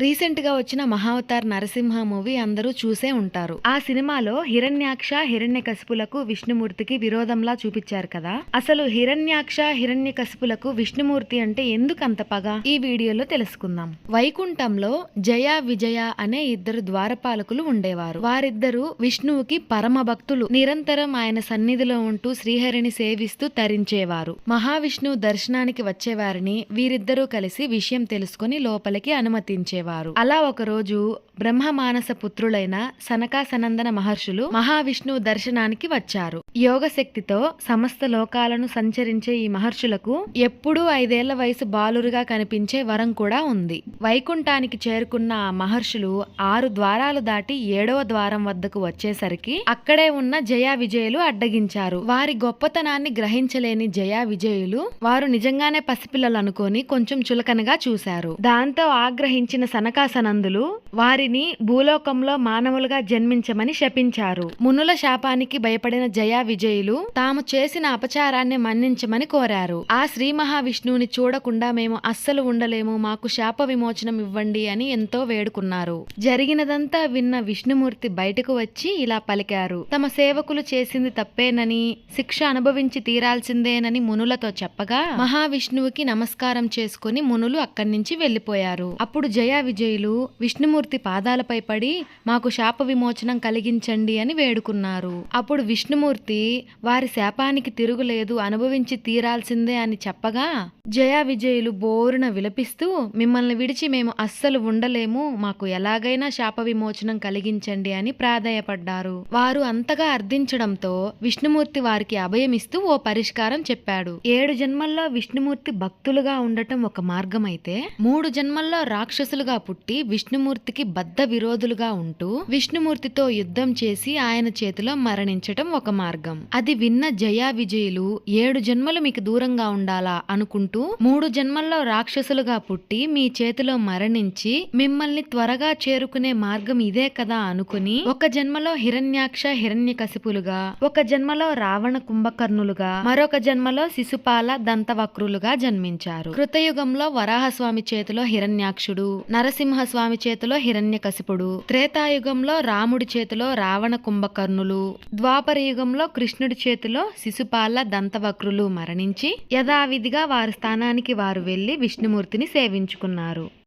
రీసెంట్గా వచ్చిన మహావతార్ నరసింహ మూవీ అందరూ చూసే ఉంటారు. ఆ సినిమాలో హిరణ్యాక్ష హిరణ్యకశిపులకు విష్ణుమూర్తికి విరోధంలా చూపించారు కదా? అసలు హిరణ్యాక్ష హిరణ్యకశిపులకు విష్ణుమూర్తి అంటే ఎందుకు అంత పగ? ఈ వీడియోలో తెలుసుకుందాం. వైకుంఠంలో జయ విజయ అనే ఇద్దరు ద్వారపాలకులు ఉండేవారు. వారిద్దరూ విష్ణువుకి పరమ భక్తులు. నిరంతరం ఆయన సన్నిధిలో ఉంటూ శ్రీహరిని సేవిస్తూ తరించేవారు. మహావిష్ణువు దర్శనానికి వచ్చేవారిని వీరిద్దరూ కలిసి విషయం తెలుసుకుని లోపలికి అనుమతించేవారు. అలా ఒకరోజు బ్రహ్మ మానస పుత్రులైన సనకా సనందన మహర్షులు మహావిష్ణువు దర్శనానికి వచ్చారు. యోగ శక్తితో సమస్త లోకాలను సంచరించే ఈ మహర్షులకు ఎప్పుడూ ఐదేళ్ళ వయసు బాలురుగా కనిపించే వరం కూడా ఉంది. వైకుంఠానికి చేరుకున్న ఆ మహర్షులు ఆరు ద్వారాలు దాటి ఏడవ ద్వారం వద్దకు వచ్చేసరికి అక్కడే ఉన్న జయా విజయులు అడ్డగించారు. వారి గొప్పతనాన్ని గ్రహించలేని జయా విజయులు వారు నిజంగానే పసిపిల్లలు అనుకొని కొంచెం చులకనగా చూశారు. దాంతో ఆగ్రహించిన సనకాసనందులు వారిని భూలోకంలో మానవులుగా జన్మించమని శపించారు. మునుల శాపానికి భయపడిన జయా విజయులు తాము చేసిన అపచారాన్ని మన్నించమని కోరారు. ఆ శ్రీ మహావిష్ణువుని చూడకుండా మేము అస్సలు ఉండలేము మాకు శాప విమోచనం ఇవ్వండి అని ఎంతో వేడుకున్నారు. జరిగినదంతా విన్న విష్ణుమూర్తి బయటకు వచ్చి ఇలా పలికారు. తమ సేవకులు చేసింది తప్పేనని శిక్ష అనుభవించి తీరాల్సిందేనని మునులతో చెప్పగా మహావిష్ణువుకి నమస్కారం చేసుకుని మునులు అక్కడి నుంచి వెళ్ళిపోయారు అప్పుడు జయా విజయులు విష్ణుమూర్తి పాదాలపై పడి మాకు శాప విమోచనం కలిగించండి అని వేడుకున్నారు. అప్పుడు విష్ణుమూర్తి వారి శాపానికి తిరుగులేదు అనుభవించి తీరాల్సిందే అని చెప్పగా జయా విజయులు బోరున విలపిస్తూ మిమ్మల్ని విడిచి మేము అస్సలు ఉండలేము మాకు ఎలాగైనా శాప విమోచనం కలిగించండి అని ప్రాధేయపడ్డారు. వారు అంతగా అర్థించడంతో విష్ణుమూర్తి వారికి అభయమిస్తూ ఓ పరిష్కారం చెప్పాడు. ఏడు జన్మల్లో విష్ణుమూర్తి భక్తులుగా ఉండటం ఒక మార్గమైతే మూడు జన్మల్లో రాక్షసులుగా పుట్టి విష్ణుమూర్తికి బద్ధ విరోధులుగా ఉంటూ విష్ణుమూర్తితో యుద్ధం చేసి ఆయన చేతిలో మరణించటం ఒక మార్గం. అది విన్న జయా విజయులు ఏడు జన్మలు మీకు దూరంగా ఉండాలా? అనుకుంటూ మూడు జన్మల్లో రాక్షసులుగా పుట్టి మీ చేతిలో మరణించి మిమ్మల్ని త్వరగా చేరుకునే మార్గం ఇదే కదా అనుకుని ఒక జన్మలో హిరణ్యాక్ష హిరణ్య కసిపులుగా ఒక జన్మలో రావణ కుంభకర్ణులుగా మరొక జన్మలో శిశుపాల దంతవక్రులుగా జన్మించారు. కృతయుగంలో వరాహస్వామి చేతిలో హిరణ్యాక్షుడు నరసింహస్వామి చేతిలో హిరణ్యకశిపుడు. త్రేతాయుగంలో రాముడి చేతిలో రావణ కుంభకర్ణులు. ద్వాపర యుగంలో కృష్ణుడి చేతిలో శిశుపాల దంతవక్రులు మరణించి యథావిధిగా వారి స్థానానికి వారు వెళ్ళి విష్ణుమూర్తిని సేవించుకున్నారు.